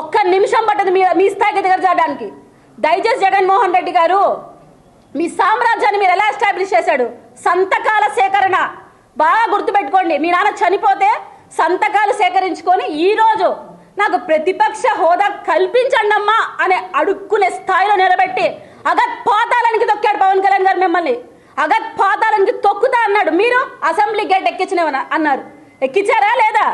ఒక్క నిమిషం పట్టదు మీ మీ స్థాయికి దగ్గర చేయడానికి దయచేసి జగన్మోహన్ రెడ్డి గారు మీ సామ్రాజ్యాన్ని మీరు ఎలా ఎస్టాబ్లిష్ చేశాడు? సంతకాల సేకరణ. బాగా గుర్తుపెట్టుకోండి. మీ నాన్న చనిపోతే సంతకాలు సేకరించుకొని ఈరోజు నాకు ప్రతిపక్ష హోదా కల్పించండి అమ్మా అనే అడుక్కునే స్థాయిలో నిలబెట్టి అగత్ పాతాలనికి తొక్కాడు పవన్ కళ్యాణ్ గారు మిమ్మల్ని. అగత్ పాతాలనికి తొక్కుతా అన్నాడు. మీరు అసెంబ్లీ గేట్ ఎక్కించిన అన్నారు. ఎక్కించారా లేదా?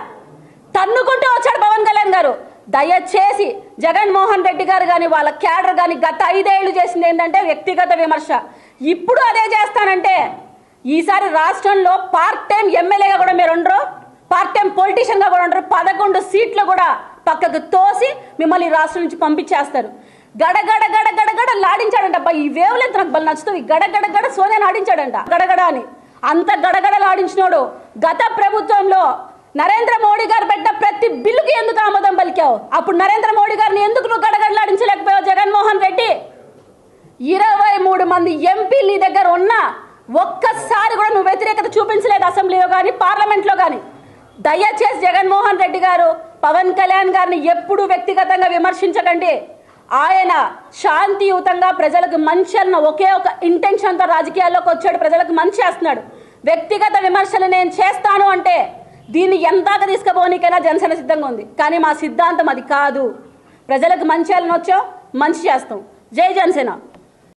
తన్నుకుంటూ వచ్చాడు పవన్ కళ్యాణ్ గారు. దయచేసి జగన్మోహన్ రెడ్డి గారు కానీ వాళ్ళ క్యాడర్ కానీ గత ఐదేళ్ళు చేసింది ఏంటంటే వ్యక్తిగత విమర్శ. ఇప్పుడు అదే చేస్తానంటే ఈసారి రాష్ట్రంలో పార్ట్ టైం ఎమ్మెల్యేగా కూడా మీరు ఉండరు పార్ట్ టైం పొలిటీషియన్గా కూడా ఉండరు పదకొండు సీట్లు కూడా పక్కకు తోసి మిమ్మల్ని ఈ రాష్ట్రం నుంచి పంపించేస్తారు. గడగడ గడగడగడ లాడించాడంట. అబ్బా ఈ వేవ్లెంత్ నాకు బలి నచ్చుతుంది గడగడ గడ సోనియాని ఆడించాడంట. గడగడ అని. అంత గడగడలాడించినోడు గత ప్రభుత్వంలో నరేంద్ర మోడీ గారు పెట్టిన ప్రతి బిల్లుకి ఎందుకు ఆమోదం పలికావు? అప్పుడు నరేంద్ర మోడీ గారిని ఎందుకు నువ్వు గడగడలాడించలేకపోయావు జగన్మోహన్ రెడ్డి? ఇరవై మూడు మంది ఎంపీలు నీ దగ్గర ఉన్నా ఒక్కసారి కూడా నువ్వు వ్యతిరేకత చూపించలేదు అసెంబ్లీలో కానీ పార్లమెంట్లో కానీ దయచేసి జగన్మోహన్ రెడ్డి గారు పవన్ కళ్యాణ్ గారిని ఎప్పుడూ వ్యక్తిగతంగా విమర్శించకండి. ఆయన శాంతియుతంగా ప్రజలకు మంచి అన్న ఒకే ఒక ఇంటెన్షన్తో రాజకీయాల్లోకి వచ్చాడు ప్రజలకు మంచి చేస్తున్నాడు. వ్యక్తిగత విమర్శలు నేను చేస్తాను అంటే దీన్ని ఎంతాక తీసుకుపోనీకైనా జనసేన సిద్ధంగా ఉంది. కానీ మా సిద్ధాంతం అది కాదు. ప్రజలకు మంచి చేయాలని మంచి చేస్తాం. జై జనసేన.